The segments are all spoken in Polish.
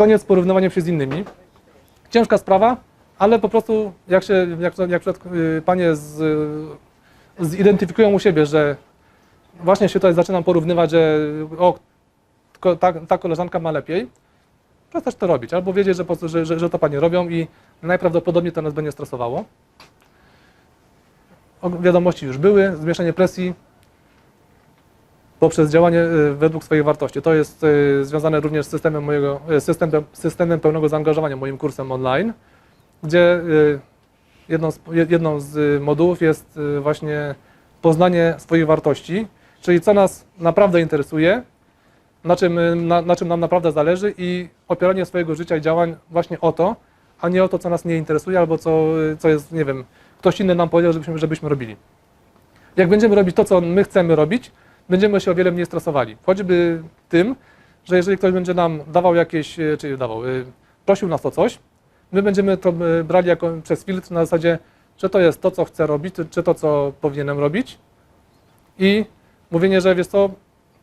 koniec z porównywaniem się z innymi. Ciężka sprawa, ale po prostu jak się, jak, jak y, panie z, y, zidentyfikują u siebie, że właśnie się tutaj zaczynam porównywać, że o, ta, ta koleżanka ma lepiej, przestać to robić, albo wiedzieć, że, że, że, że to panie robią i najprawdopodobniej to nas będzie stresowało. Wiadomości już były, zmniejszenie presji poprzez działanie y, według swoich wartości. To jest y, związane również z systemem mojego, y, systemem, systemem pełnego zaangażowania, moim kursem online, gdzie jedną z, jedną z modułów jest właśnie poznanie swoich wartości, czyli co nas naprawdę interesuje, na czym, na, na czym nam naprawdę zależy i opieranie swojego życia i działań właśnie o to, a nie o to, co nas nie interesuje albo co, co jest, nie wiem, ktoś inny nam powiedział, żebyśmy, żebyśmy robili. Jak będziemy robić to, co my chcemy robić, będziemy się o wiele mniej stresowali. Choćby tym, że jeżeli ktoś będzie nam dawał jakieś, y, czy dawał, y, prosił nas o coś, my będziemy to y, brali jako przez filtr na zasadzie, czy to jest to, co chcę robić, czy to, co powinienem robić i mówienie, że wiesz co,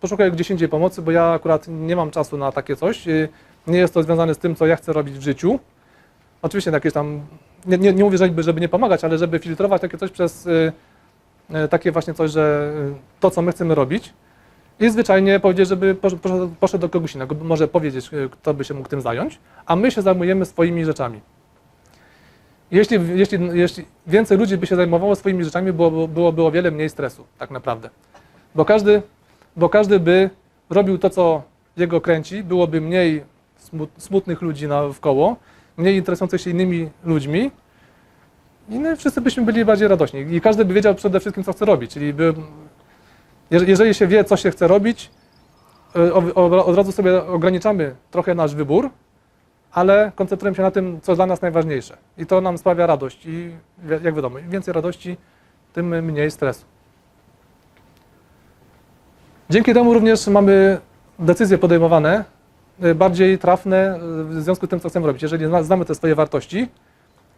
poszukaj gdzieś indziej pomocy, bo ja akurat nie mam czasu na takie coś, nie jest to związane z tym, co ja chcę robić w życiu. Oczywiście jakieś tam, nie, nie, nie mówię, żeby, żeby nie pomagać, ale żeby filtrować takie coś przez takie właśnie coś, że y, to, co my chcemy robić i zwyczajnie powiedzieć, żeby posz- poszedł, do kogoś innego, może powiedzieć, y, kto by się mógł tym zająć, a my się zajmujemy swoimi rzeczami. Jeśli, jeśli, jeśli więcej ludzi by się zajmowało swoimi rzeczami, było, byłoby o wiele mniej stresu, tak naprawdę. Bo każdy, bo każdy by robił to, co jego kręci, byłoby mniej smut, smutnych ludzi na, w koło, mniej interesujących się innymi ludźmi i my wszyscy byśmy byli bardziej radośni. I każdy by wiedział przede wszystkim, co chce robić. Czyli by, jeże- jeżeli się wie, co się chce robić, o- od razu sobie ograniczamy trochę nasz wybór, ale koncentrujemy się na tym, co dla nas najważniejsze. I to nam sprawia radość. I jak wiadomo, im więcej radości, tym mniej stresu. Dzięki temu również mamy decyzje podejmowane y, bardziej trafne y, w związku z tym, co chcemy robić. Jeżeli zna- znamy te swoje wartości,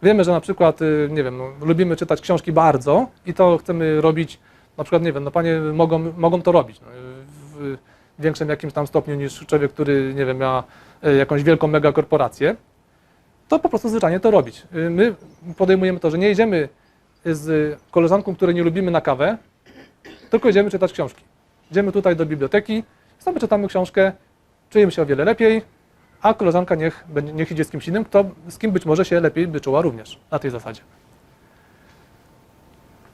wiemy, że na przykład, y, nie wiem, no, lubimy czytać książki bardzo i to chcemy robić, na przykład, nie wiem, no panie mogą, mogą to robić no, w w większym jakimś tam stopniu niż człowiek, który, nie wiem, ma y, jakąś wielką mega korporację, to po prostu zwyczajnie to robić. Y, My podejmujemy to, że nie idziemy z koleżanką, której nie lubimy na kawę, tylko idziemy czytać książki. Idziemy tutaj do biblioteki, sobie czytamy książkę, czujemy się o wiele lepiej, a koleżanka niech, niech idzie z kimś innym, kto, z kim być może się lepiej by czuła również na tej zasadzie.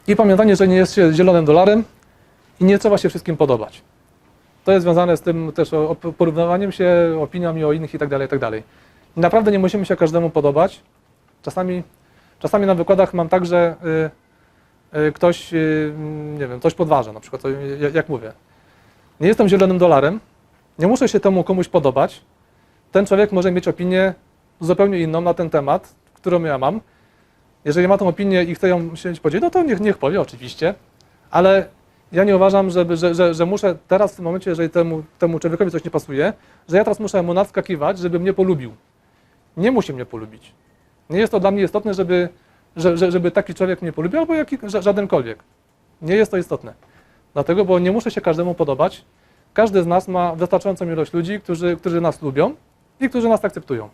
I pamiętanie, że nie jest się zielonym dolarem i nie trzeba się wszystkim podobać. To jest związane z tym też porównywaniem się, opiniami o innych i tak dalej, i tak. Naprawdę nie musimy się każdemu podobać. Czasami, czasami na wykładach mam tak, że y, y, ktoś, y, nie wiem, coś podważa, na przykład, jak mówię. Nie jestem zielonym dolarem, nie muszę się temu komuś podobać. Ten człowiek może mieć opinię zupełnie inną na ten temat, którą ja mam. Jeżeli ma tą opinię i chce ją się podzielić, no to niech, niech powie, oczywiście, ale ja nie uważam, żeby, że, że, że muszę teraz w tym momencie, jeżeli temu, temu człowiekowi coś nie pasuje, że ja teraz muszę mu nadskakiwać, żeby mnie polubił. Nie musi mnie polubić. Nie jest to dla mnie istotne, żeby, że, że, żeby taki człowiek mnie polubił, albo jaki, ża- żadenkolwiek. Nie jest to istotne. Dlatego, bo nie muszę się każdemu podobać. Każdy z nas ma wystarczającą ilość ludzi, którzy, którzy nas lubią i którzy nas akceptują.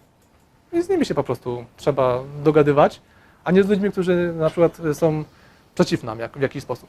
I z nimi się po prostu trzeba dogadywać, a nie z ludźmi, którzy na przykład są przeciw nam jak, w jakiś sposób.